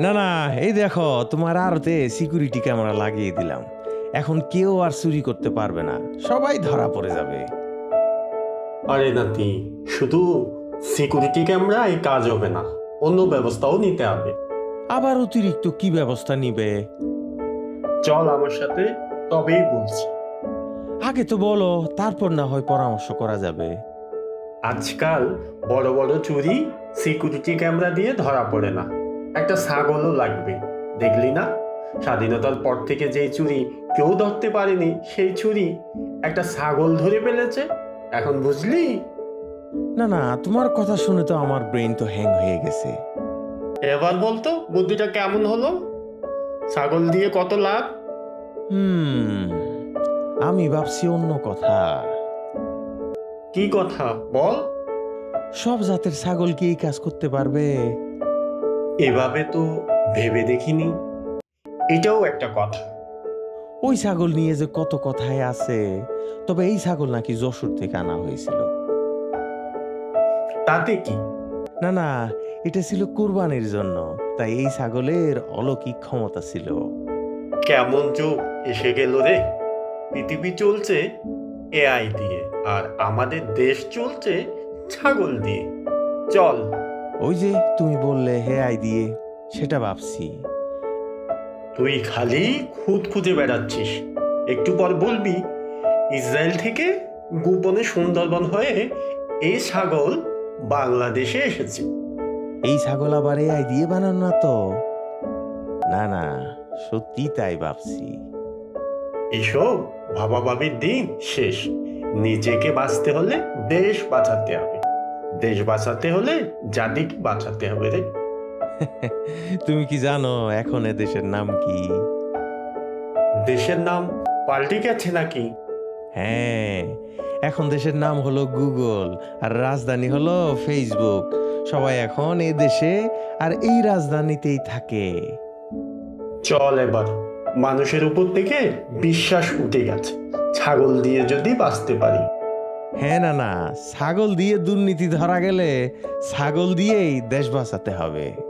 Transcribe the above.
না না এই দেখো তোমার আরতে সিকিউরিটি ক্যামেরা লাগিয়ে দিলাম। এখন কেউ আর চুরি করতে পারবে না সবাই ধরা পড়ে যাবে। আরে নাতি শুধু সিকিউরিটি ক্যামেরায় কাজ হবে না অন্য ব্যবস্থাও নিতে হবে। আবার অতিরিক্ত কি ব্যবস্থা নিবে? চল আমার সাথে তবেই বলছি। আগে তো বলো তারপর না হয় পরামর্শ করা যাবে। আজকাল বড় বড় চুরি সিকিউরিটি ক্যামেরা দিয়ে ধরা পড়ে না। একটা ছাগলও লাগবে দেখলি না? স্বাধীনতার পর থেকে যেই চুরি কেউ ধরতে পারেনি সেই চুরি একটা ছাগল ধরে ফেলেছে এখন বুঝলি? না না তোমার কথা শুনে তো আমার ব্রেন তো হ্যাং হয়ে গেছে। এবার বলতো বুদ্ধিটা কেমন হলো? ছাগল দিয়ে কত লাভ? হুম আমি ভাবছি অন্য কথা। কি কথা বল। সব জাতের ছাগল কি এই কাজ করতে পারবে? এভাবে তো ভেবে দেখিনি। এটাও একটা কথা। ওই ছাগল নিয়ে যে কত কথায় আছে তবে এই ছাগল নাকি যশোর থেকে আনা হয়েছিল। তাতে কি? না না এটা ছিল কুরবানির জন্য তাই এই ছাগলের অলৌকিক ক্ষমতা ছিল। কেমন যুগ এসে গেল রে? পৃথিবী চলছে এআই দিয়ে আর আমাদের দেশ চলছে ছাগল দিয়ে। চল। ওই যে তুমি বললে আই দিয়ে সেটা ভাবছি। তুই খালি খুদ খুঁজে বেড়াচ্ছিস। একটু পর বলবি ইসরায়েল থেকে গোপনে সুন্দরবন হয়ে এই ছাগল বাংলাদেশে এসেছে। এই ছাগল আবার এ আই দিয়ে বানানো না তো। না না সত্যি তাই ভাবছি। এসব ভাবাভাবির দিন শেষ। নিজেকে বাঁচতে হলে দেশ বাঁচাতে হবে। দেশ বাঁচাতে হলে জাতিকে বাঁচাতে হবে রে। তুমি কি জানো এখন এ দেশের নাম কি? দেশের নাম পাল্টে গেছে নাকি? হ্যাঁ এখন দেশের নাম হলো গুগল আর রাজধানী হলো ফেসবুক সবাই এখন এই দেশে আর এই রাজধানীতেই থাকে। চল এবার মানুষের উপর থেকে বিশ্বাস উঠে গেছে। ছাগল দিয়ে যদি বাঁচতে পারি। হ্যাঁ না না ছাগল দিয়ে দুর্নীতি ধরা গেলে ছাগল দিয়েই দেশ বাঁচাতে হবে।